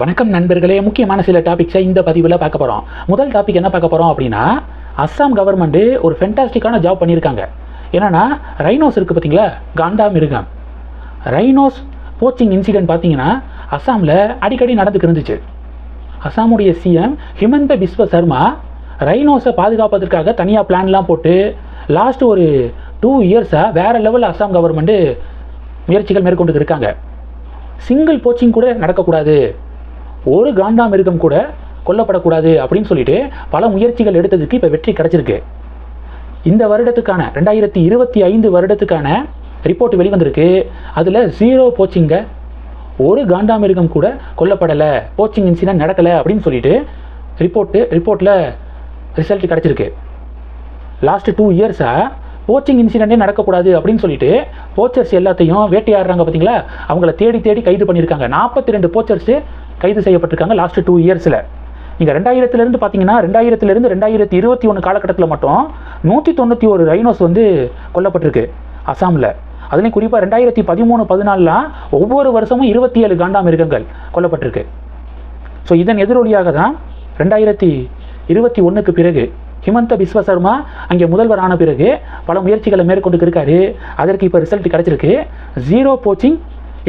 வணக்கம் நண்பர்களே முக்கியமான சில டாபிக்ஸை இந்த பதிவில் பார்க்க போகிறோம் முதல் டாபிக் என்ன பார்க்க போகிறோம் அப்படின்னா அஸ்ஸாம் கவர்மெண்ட்டு ஒரு ஃபென்டாஸ்டிக்கான ஜாப் பண்ணியிருக்காங்க. என்னென்னா ரைனோஸ் இருக்குது பார்த்தீங்களா? காண்டா மிருகம். ரைனோஸ் போச்சிங் இன்சிடென்ட் பார்த்தீங்கன்னா அஸ்ஸாமில் அடிக்கடி நடந்துக்கு இருந்துச்சு. அஸ்ஸாமுடைய சிஎம் ஹிமந்த பிஸ்வ சர்மா ரைனோஸை பாதுகாப்பதற்காக தனியாக பிளான்லாம் போட்டு லாஸ்ட் ஒரு டூ இயர்ஸாக வேறு லெவலில் அஸ்ஸாம் கவர்மெண்ட்டு முயற்சிகள் மேற்கொண்டு இருக்காங்க. சிங்கிள் போச்சிங் கூட நடக்கக்கூடாது. ஒரு காண்டாமிருகம் கூட கொல்லப்படக்கூடாது அப்படின்னு சொல்லிட்டு பல முயற்சிகள் எடுத்ததுக்கு இப்போ வெற்றி கிடைச்சிருக்கு. இந்த வருடத்துக்கான ரெண்டாயிரத்தி இருபத்தி ஐந்து வருடத்துக்கான ரிப்போர்ட் வெளிவந்திருக்கு. அதில் ஜீரோ போச்சிங்க ஒரு காண்டாமிருகம் கூட கொல்லப்படலை. போச்சிங் இன்சிடென்ட் நடக்கலை அப்படின்னு சொல்லிட்டு ரிப்போர்ட்டு ரிப்போர்ட்டில் ரிசல்ட் கிடச்சிருக்கு. லாஸ்ட் டூ இயர்ஸாக போச்சிங் இன்சிடென்ட்டே நடக்கக்கூடாது அப்படின்னு சொல்லிட்டு போச்சர்ஸ் எல்லாத்தையும் வேட்டையாடுறாங்க பார்த்தீங்களா அவங்கள தேடி தேடி கைது பண்ணியிருக்காங்க. நாற்பத்தி ரெண்டு போச்சர்ஸு கைது செய்யப்பட்டிருக்காங்க லாஸ்ட் டூ இயர்ஸில் நீங்கள் ரெண்டாயிரத்துலேருந்து பார்த்தீங்கன்னா ரெண்டாயிரத்துலேருந்து ரெண்டாயிரத்தி இருபத்தி ஒன்று காலகட்டத்தில் மட்டும் நூற்றி தொண்ணூற்றி ஒரு ரைனோஸ் வந்து கொல்லப்பட்டிருக்கு அசாமில். அதுலேயும் குறிப்பாக ரெண்டாயிரத்தி பதிமூணு பதினாலாம் ஒவ்வொரு வருஷமும் இருபத்தி ஏழு காண்டாமிருகங்கள் கொல்லப்பட்டிருக்கு. ஸோ இதன் எதிரொலியாக தான் ரெண்டாயிரத்தி இருபத்தி ஒன்றுக்கு பிறகு ஹிமந்த பிஸ்வ சர்மா அங்கே முதல்வர் ஆன பிறகு பல முயற்சிகளை மேற்கொண்டு இருக்காரு. அதற்கு இப்போ ரிசல்ட் கிடச்சிருக்கு. Zero poaching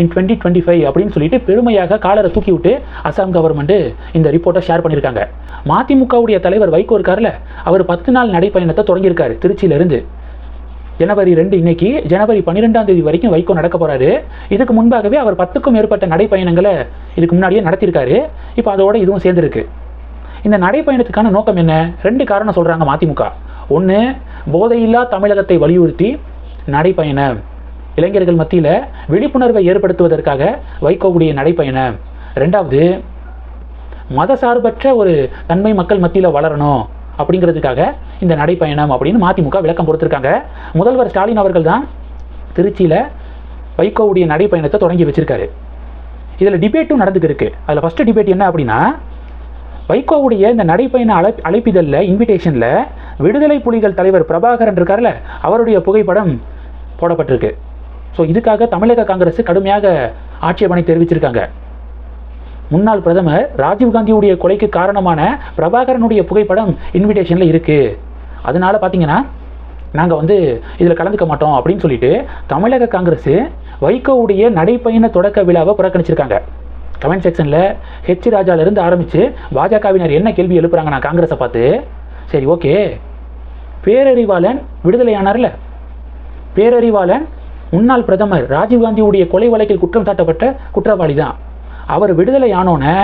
in twenty twenty five அப்படின்னு சொல்லிட்டு பெருமையாக காலரை தூக்கி விட்டு அசாம் கவர்மெண்ட்டு இந்த ரிப்போர்ட்டை ஷேர் பண்ணியிருக்காங்க. மதிமுகவுடைய தலைவர் வைகோ இருக்கார்ல அவர் பத்து நாள் நடைப்பயணத்தை தொடங்கியிருக்காரு திருச்சியிலிருந்து. ஜனவரி ரெண்டு இன்னைக்கு ஜனவரி பன்னிரெண்டாம் தேதி வரைக்கும் வைகோ நடக்க போகிறாரு இதுக்கு முன்பாகவே அவர் பத்துக்கும் மேற்பட்ட நடைப்பயணங்களை இதுக்கு முன்னாடியே நடத்தியிருக்காரு. இப்போ அதோட இதுவும் சேர்ந்துருக்கு. இந்த நடைப்பயணத்துக்கான நோக்கம் என்ன? ரெண்டு காரணம் சொல்கிறாங்க மதிமுக. ஒன்று போதையில்லா தமிழகத்தை வலியுறுத்தி நடைப்பயணம். இளைஞர்கள் மத்தியில் விழிப்புணர்வை ஏற்படுத்துவதற்காக வைகோவுடைய நடைப்பயணம். ரெண்டாவது மதசார்பற்ற ஒரு தன்மை மக்கள் மத்தியில் வளரணும் அப்படிங்கிறதுக்காக இந்த நடைப்பயணம் அப்படின்னு மதிமுக விளக்கம் கொடுத்துருக்காங்க. முதல்வர் ஸ்டாலின் அவர்கள் தான் திருச்சியில் வைகோவுடைய நடைப்பயணத்தை தொடங்கி வச்சிருக்காரு. இதில் டிபேட்டும் நடந்துக்கு இருக்கு அதில் ஃபஸ்ட்டு டிபேட் என்ன அப்படின்னா வைகோவுடைய இந்த நடைப்பயண அழை அழைப்பிதழில் இன்விடேஷனில் விடுதலை புலிகள் தலைவர் பிரபாகரன் இருக்கார்ல அவருடைய புகைப்படம் போடப்பட்டிருக்கு. ஸோ இதுக்காக தமிழக காங்கிரஸ் கடுமையாக ஆட்சேபனை தெரிவிச்சிருக்காங்க. முன்னாள் பிரதமர் ராஜீவ்காந்தியுடைய கொலைக்கு காரணமான பிரபாகரனுடைய புகைப்படம் இன்விடேஷனில் இருக்குது அதனால பார்த்தீங்கன்னா நாங்கள் வந்து இதில் கலந்துக்க மாட்டோம் அப்படின்னு சொல்லிட்டு தமிழக காங்கிரஸ் வைகோவுடைய நடைப்பயண தொடக்க விழாவை புறக்கணிச்சிருக்காங்க. கமெண்ட் செக்ஷனில் ஹெச் ராஜாவிலிருந்து ஆரம்பித்து பாஜகவினர் என்ன கேள்வி எழுப்புறாங்க நான் காங்கிரஸை பார்த்து. சரி ஓகே. பேரறிவாளன் விடுதலையானார்ல? பேரறிவாளன் முன்னாள் பிரதமர் ராஜீவ்காந்தியுடைய கொலை வழக்கில் குற்றம் சாட்டப்பட்ட குற்றவாளி தான் அவர் விடுதலை ஆனோன்னே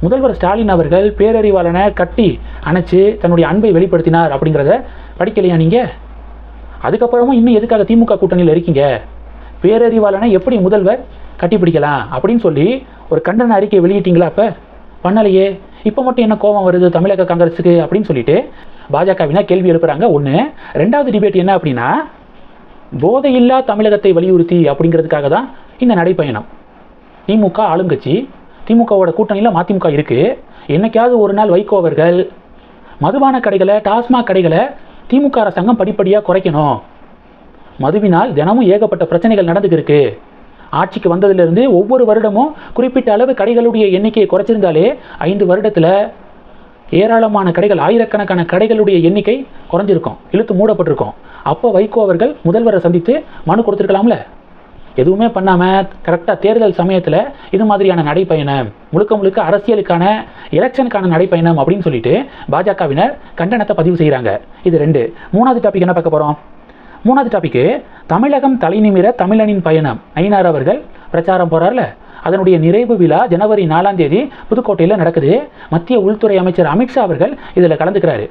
முதல்வர் ஸ்டாலின் அவர்கள் பேரறிவாளனை கட்டி அணைச்சு தன்னுடைய அன்பை வெளிப்படுத்தினார் அப்படிங்கிறத படிக்கலையா நீங்கள் அதுக்கப்புறமும் இன்னும் எதுக்காக திமுக கூட்டணியில் இருக்கீங்க? பேரறிவாளனை எப்படி முதல்வர் கட்டிப்பிடிக்கலாம் அப்படின்னு சொல்லி ஒரு கண்டன அறிக்கை வெளியிட்டீங்களா அப்போ? பண்ணலையே. இப்போ மட்டும் என்ன கோபம் வருது தமிழக காங்கிரஸுக்கு அப்படின்னு சொல்லிட்டு பாஜகவினா கேள்வி எழுப்புறாங்க. ஒன்று ரெண்டாவது டிபேட் என்ன அப்படின்னா போதையில்லா தமிழகத்தை வலியுறுத்தி அப்படிங்கிறதுக்காக தான் இந்த நடைப்பயணம். திமுக ஆளுங்கட்சி திமுகவோட கூட்டணியில் மதிமுக இருக்குது என்னைக்காவது ஒரு நாள் வைகோ அவர்கள் மதுபான கடைகளை டாஸ்மாக் கடைகளை திமுக அரசாங்கம் படிப்படியாக குறைக்கணும். மதுவினால் தினமும் ஏகப்பட்ட பிரச்சனைகள் நடந்துக்கு ஆட்சிக்கு வந்ததுலேருந்து ஒவ்வொரு வருடமும் குறிப்பிட்ட அளவு கடைகளுடைய எண்ணிக்கையை குறைச்சிருந்தாலே ஐந்து வருடத்தில் ஏராளமான கடைகள் ஆயிரக்கணக்கான கடைகளுடைய எண்ணிக்கை குறைஞ்சிருக்கும் இழுத்து மூடப்பட்டிருக்கும். அப்போ வைகோ அவர்கள் முதல்வரை சந்தித்து மனு கொடுத்துருக்கலாம்ல? எதுவுமே பண்ணாமல் கரெக்டாக தேர்தல் சமயத்தில் இது மாதிரியான நடைப்பயணம் முழுக்க முழுக்க அரசியலுக்கான எலெக்ஷனுக்கான நடைப்பயணம் அப்படின்னு சொல்லிட்டு பாஜகவினர் கண்டனத்தை பதிவு செய்கிறாங்க இது ரெண்டு. மூணாவது டாபிக் என்ன பார்க்க போகிறோம் மூணாவது டாபிக்கு தமிழகம் தலைநிமிர தமிழனின் பயணம். ஐநார் அவர்கள் பிரச்சாரம் போகிறார்ல அதனுடைய நிறைவு விழா ஜனவரி நாலாம் தேதி புதுக்கோட்டையில் நடக்குது. மத்திய உள்துறை அமைச்சர் அமித்ஷா அவர்கள் இதில் கலந்துக்கிறாரு.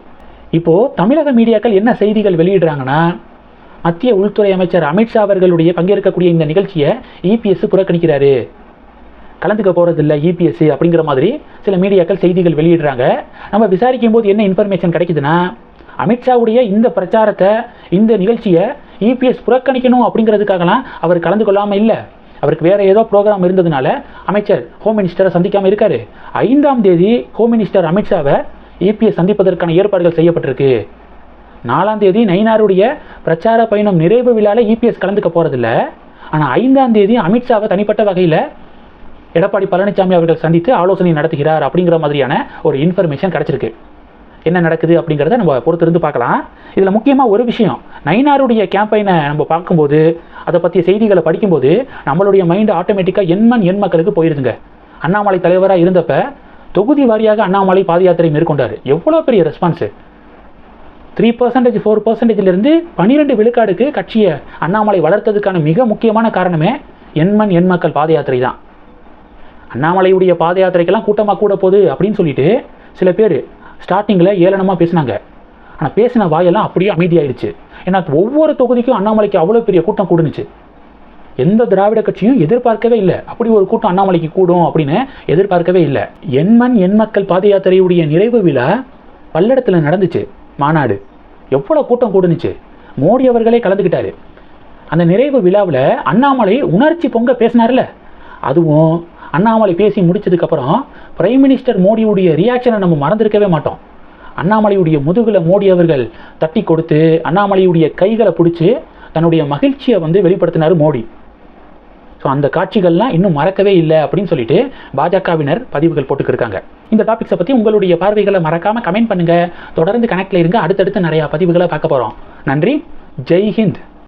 இப்போது தமிழக மீடியாக்கள் என்ன செய்திகள் வெளியிடுறாங்கன்னா மத்திய உள்துறை அமைச்சர் அமித்ஷா அவர்களுடைய பங்கேற்கக்கூடிய இந்த நிகழ்ச்சியை இபிஎஸ் புறக்கணிக்கிறாரு. கலந்துக்க போகிறதில்ல இபிஎஸ் அப்படிங்கிற மாதிரி சில மீடியாக்கள் செய்திகள் வெளியிடுறாங்க. நம்ம விசாரிக்கும் போது என்ன இன்ஃபர்மேஷன் கிடைக்குதுன்னா அமித்ஷாவுடைய இந்த பிரச்சாரத்தை இந்த நிகழ்ச்சியை இபிஎஸ் புறக்கணிக்கணும் அப்படிங்கிறதுக்காகலாம் அவர் கலந்து கொள்ளாமல் இல்லை. அவருக்கு வேறு ஏதோ ப்ரோக்ராம் இருந்ததுனால அமைச்சர் ஹோம் மினிஸ்டரை சந்திக்காமல் இருக்காரு. ஐந்தாம் தேதி ஹோம் மினிஸ்டர் அமித்ஷாவை இபிஎஸ் சந்திப்பதற்கான ஏற்பாடுகள் செய்யப்பட்டிருக்கு. நாலாம் தேதி நயினாருடைய பிரச்சார பயணம் நிறைவு விழாவில் இபிஎஸ் கலந்துக்க போகிறதில்ல ஆனால் ஐந்தாம் தேதி அமித்ஷாவை தனிப்பட்ட வகையில் எடப்பாடி பழனிசாமி அவர்கள் சந்தித்து ஆலோசனை நடத்துகிறார் அப்படிங்கிற மாதிரியான ஒரு இன்ஃபர்மேஷன் கிடச்சிருக்கு. என்ன நடக்குது அப்படிங்கிறத நம்ம பொறுத்திருந்து பார்க்கலாம். இதில் முக்கியமாக ஒரு விஷயம் நைனாருடைய கேம்பெயினை நம்ம பார்க்கும்போது அதை பற்றிய செய்திகளை படிக்கும்போது நம்மளுடைய மைண்டு ஆட்டோமேட்டிக்காக எண்மண் எண் மக்களுக்கு போயிருதுங்க. அண்ணாமலை தலைவராக இருந்தப்ப தொகுதி வாரியாக அண்ணாமலை பாத யாத்திரை மேற்கொண்டார். எவ்வளோ பெரிய ரெஸ்பான்ஸு த்ரீ பர்சன்டேஜ் ஃபோர் பர்சன்டேஜ்லேருந்து பன்னிரெண்டு விழுக்காடுக்கு கட்சியை அண்ணாமலை வளர்த்ததுக்கான மிக முக்கியமான காரணமே எண்மண் எண் மக்கள் பாத யாத்திரை தான். அண்ணாமலையுடைய பாத யாத்திரைக்கெல்லாம் கூட்டமாக கூட போகுது அப்படின்னு சொல்லிட்டு சில பேர் ஸ்டார்டிங்கில் ஏளனமாக பேசினாங்க. ஆனால் பேசின வாயெல்லாம் அப்படியே அமைதியாயிடுச்சு. ஏன்னா ஒவ்வொரு தொகுதிக்கும் அண்ணாமலைக்கு அவ்வளோ பெரிய கூட்டம் கூடுனுச்சு. எந்த திராவிட கட்சியும் எதிர்பார்க்கவே இல்லை. அப்படி ஒரு கூட்டம் அண்ணாமலைக்கு கூடும் அப்படின்னு எதிர்பார்க்கவே இல்லை. எண்மண் எண் மக்கள் பாத யாத்திரையுடைய நிறைவு விழா பல்லடத்தில் நடந்துச்சு மாநாடு. எவ்வளோ கூட்டம் கூடுனுச்சு. மோடி அவர்களே கலந்துக்கிட்டாரு. அந்த நிறைவு விழாவில் அண்ணாமலை உணர்ச்சி பொங்க பேசினார்ல. அதுவும் அண்ணாமலை பேசி முடிச்சதுக்கப்புறம் பிரைம் மினிஸ்டர் மோடியுடைய ரியாக்ஷனை நம்ம மறந்திருக்கவே மாட்டோம். அண்ணாமலையுடைய முதுகில் மோடி அவர்கள் தட்டி கொடுத்து அண்ணாமலையுடைய கைகளை பிடிச்சி தன்னுடைய மகிழ்ச்சியை வந்து வெளிப்படுத்தினார் மோடி. ஸோ அந்த காட்சிகள்லாம் இன்னும் மறக்கவே இல்லை அப்படின்னு சொல்லிட்டு பாஜகவினர் பதிவுகள் போட்டுக்கிருக்காங்க. இந்த டாபிக்ஸை பற்றி உங்களுடைய பார்வைகளை மறக்காமல் கமெண்ட் பண்ணுங்கள் தொடர்ந்து கனெக்டில் இருங்க. அடுத்தடுத்து நிறையா பதிவுகளை பார்க்க போகிறோம் நன்றி. ஜெய் ஹிந்த்.